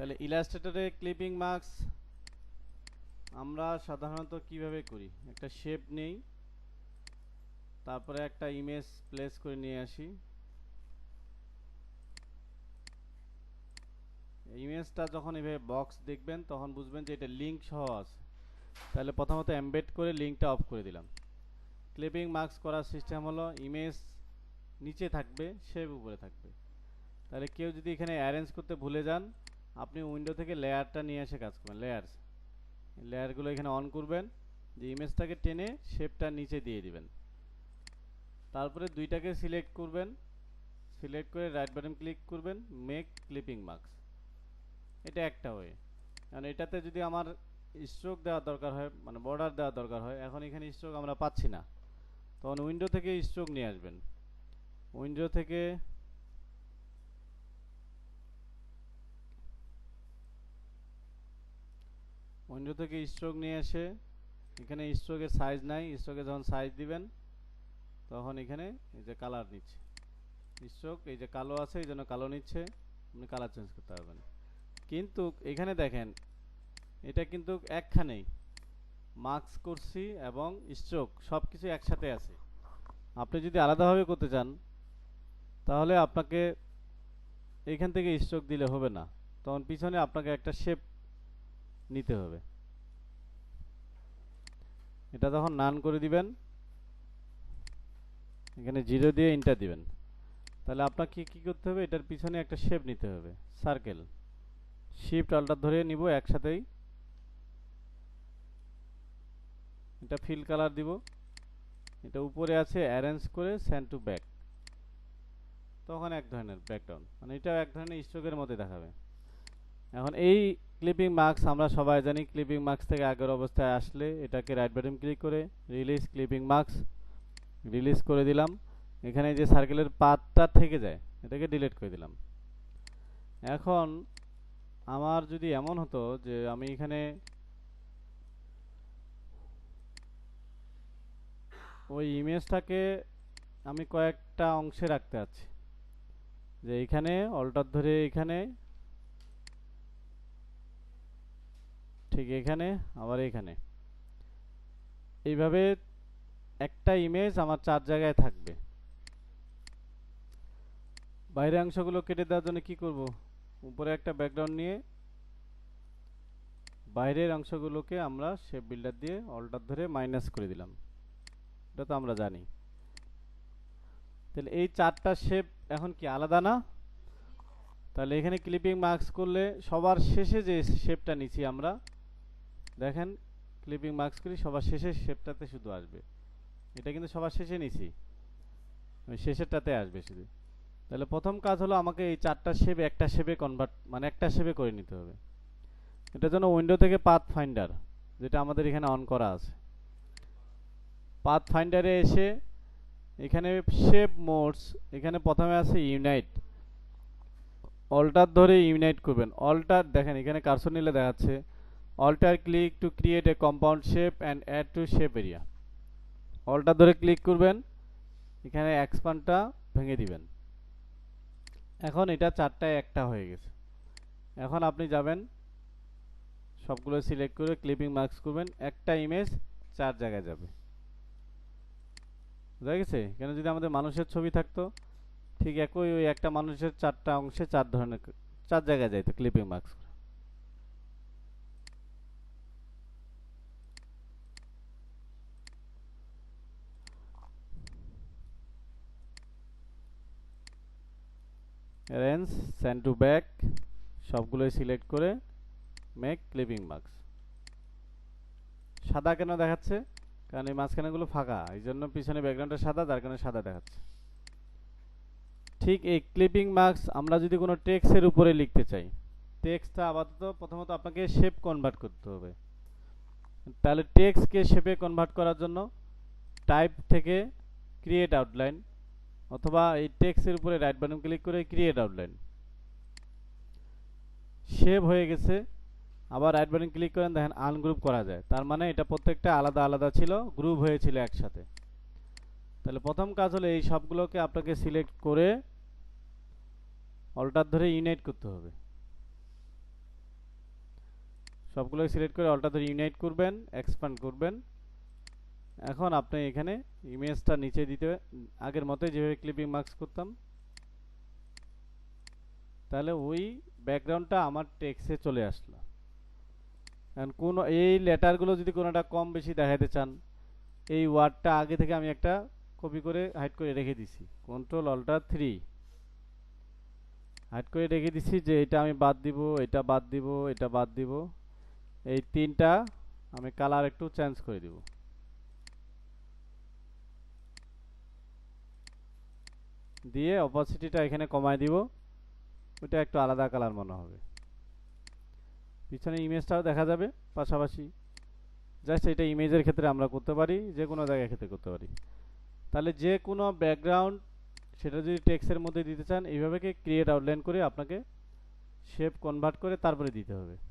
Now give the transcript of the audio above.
তাহলে ইলাস্ট্রেটরে clipping marks আমরা সাধারণত কীভাবে করি? একটা শেপ নেই, তারপরে একটা ইমেজ প্লেস করে নিয়ে আসি। ইমেজটা যখন এভাবে বক্স দেখবেন, তখন বুঝবেন যে এটা লিঙ্ক সহ আছে। তাহলে প্রথমত এমবেড করে লিঙ্কটা অফ করে দিলাম। ক্লিপিং মার্কস করার সিস্টেম হলো ইমেজ নিচে থাকবে শেপ উপরে থাকবে। তাহলে কেউ যদি এখানে অ্যারেঞ্জ করতে ভুলে যান আপনি উইন্ডো থেকে লেয়ারটা নিয়ে এসে কাজ করবেন লেয়ারস লেয়ারগুলো এখানে অন করবেন, যে ইমেজটাকে টেনে শেপটা নিচে দিয়ে দিবেন। তারপরে দুইটাকে সিলেক্ট করবেন সিলেক্ট করে রাইট বাটন ক্লিক করবেন মেক ক্লিপিং মার্কস এটা একটা ওয়ে কারণ এটাতে যদি আমার স্ট্রোক দেওয়ার দরকার হয় মানে বর্ডার দেওয়ার দরকার হয়, এখন এখানে স্ট্রোক আমরা পাচ্ছি না। তখন উইন্ডো থেকে স্ট্রোক নিয়ে আসবেন। উইন্ডো থেকে উইন্ডো থেকে স্ট্রোক নিয়ে এসে, এখানে স্ট্রোকের সাইজ নাই স্ট্রোকে যখন সাইজ দিবেন, তখন এখানে এই যে কালার নিচ্ছে। স্ট্রোক এই যে কালো আছে, এই জন্য কালো নিচ্ছে, আপনি কালার চেঞ্জ করতে পারবেন। কিন্তু এখানে দেখেন, এটা কিন্তু একখানেই। মার্কস করছি এবং স্ট্রোক সব কিছু একসাথে আছে। আপনি যদি আলাদাভাবে করতে চান, তাহলে আপনাকে এখান থেকে স্ট্রোক দিলে হবে না। তখন পিছনে আপনাকে একটা শেপ নিতে হবে। এটা তখন নান করে দিবেন, এখানে জিরো দিয়ে ইন্টার দিবেন। তাহলে আপনাকে কি করতে হবে? এটার পিছনে একটা শেপ নিতে হবে সার্কেল শিফট আল্টার ধরে নিব, একসাথেই। এটা ফিল কালার দিব। এটা উপরে আছে অ্যারেঞ্জ করে স্যান্ড টু ব্যাক তখন এক ধরনের ব্যাকগ্রাউন্ড মানে এটাও এক ধরনের স্ট্রোকের মধ্যে দেখাবে। এখন এই ক্লিপিং মার্কস আমরা সবাই জানি ক্লিপিং মার্কস থেকে আগের অবস্থায় আসলে এটাকে রাইট বাটন ক্লিক করে রিলিজ ক্লিপিং মার্কস রিলিজ করে দিলাম। এখানে যে সার্কেলের পাতটা থেকে যায়, এটাকে ডিলিট করে দিলাম। এখন আমার যদি এমন হতো যে আমি এখানে ওই ইমেজটাকে আমি কয়েকটা অংশে রাখতে আছি যে এখানে অল্টার ধরে এখানে ঠিক এখানে, আবার এখানে। এইভাবে একটা ইমেজ আমার চার জায়গায় থাকবে। বাইরের অংশগুলো কেটে দেওয়ার জন্য কি করব? উপরে একটা ব্যাকগ্রাউন্ড নিয়ে বাইরের অংশগুলোকে আমরা শেপ বিল্ডার দিয়ে অল্টার ধরে মাইনাস করে দিলাম। এটা তো আমরা জানি। তাহলে এই চারটা শেপ এখন কি আলাদা না? তাহলে এখানে ক্লিপিং মার্কস করলে সবার শেষে যে শেপটা নিচ্ছি আমরা দেখেন ক্লিপিং মার্কস করি, সবার শেষে শেপটাতে শুধু আসবে। এটা কিন্তু সবার শেষে নিছি। শেষেরটাতে আসবে শুধু। তাহলে প্রথম কাজ হলো আমাকে এই চারটা শেপ একটা শেপে কনভার্ট মানে একটা শেপে করে নিতে হবে। এটার জন্য উইন্ডো থেকে পাথ ফাইন্ডার যেটা আমাদের এখানে অন করা আছে। পাথ ফাইন্ডারে এসে এখানে শেপ মোডস এখানে প্রথমে আছে ইউনাইট অল্টার ধরে ইউনাইট করবেন। অল্টার দেখেন, এখানে কারসর নিলে দেখাচ্ছে alter click to create a compound shape and add to shape area alter ধরে ক্লিক করবেন। এখানে এক্সপান্ডটা ভেঙে দিবেন। এখন এটা চারটায় একটা হয়ে গেছে। এখন আপনি যাবেন। সবগুলো সিলেক্ট করে ক্লিপিং মার্কস করবেন। একটা ইমেজ চার জায়গায় যাবে। বুঝা গেছে? কেন যদি আমাদের মানুষের ছবি থাকতো, ঠিক একই ওই একটা মানুষের চারটা অংশে চার ধরনের, চার জায়গায় যাইতো clipping marks range send to back সবগুলোই সিলেক্ট করে মেক ক্লিপিং মার্কস সাদা কেন দেখাচ্ছে? কারণ এই মাঝখানেগুলো ফাঁকা, এই জন্য পিছনে ব্যাকগ্রাউন্ডটা সাদা, তার কারণে সাদা দেখাচ্ছে। ঠিক এই ক্লিপিং মার্কস আমরা যদি কোনো টেক্সটের উপরে লিখতে চাই টেক্সটটা আপাতত প্রথমত আপনাকে শেপ কনভার্ট করতে হবে। তাহলে টেক্সটকে শেপে কনভার্ট করার জন্য টাইপ থেকে ক্রিয়েট আউটলাইন অথবা এই টেক্সটের উপরে রাইট বাটন ক্লিক করে ক্রিয়েট আউটলাইন শেপ হয়ে গেছে, আবার রাইট বাটন ক্লিক করেন, দেখেন আনগ্রুপ করা যায়। তার মানে এটা প্রত্যেকটা আলাদা আলাদা ছিল গ্রুপ হয়েছিল একসাথে। তাহলে প্রথম কাজ হলো এই সবগুলোকে আপনাকে সিলেক্ট করে অল্টার ধরে ইউনাইট করতে হবে। সবগুলোই সিলেক্ট করে অলটা ধরে ইউনাইট করবেন এক্সপ্যান্ড করবেন। এখন আপনি এখানে ইমেজটা নিচে দিতে আগের মতোই যেভাবে ক্লিপিং মার্কস করতাম। তাহলে ওই ব্যাকগ্রাউন্ডটা আমার টেক্সে চলে আসলো। এখন কোন, এই লেটারগুলো যদি কোনোটা কম বেশি দেখাতে চান, এই ওয়ার্ডটা আগে থেকে আমি একটা কপি করে হাইড করে রেখে দিছি। কন্ট্রোল অল্টার থ্রি হাইড করে রেখে দিছি যে এটা আমি বাদ দিব, এটা বাদ দিব, এটা বাদ দিব। এই তিনটা আমি কালার একটু চেঞ্জ করে দিব। দিয়ে অপাসিটিটা এখানে কমায় দিব। ওটা একটু আলাদা কালার মনে হবে। পিছনে ইমেজটাও দেখা যাবে পাশাপাশি। জাস্ট এটা ইমেজের ক্ষেত্রে আমরা করতে পারি, যে কোনো জায়গায় ক্ষেত্রে করতে পারি। তাহলে যে কোনো ব্যাকগ্রাউন্ড সেটা যদি টেক্সের মধ্যে দিতে চান, এইভাবে ক্রিয়েট আউটলাইন করে আপনাকে শেপ কনভার্ট করে তারপরে দিতে হবে।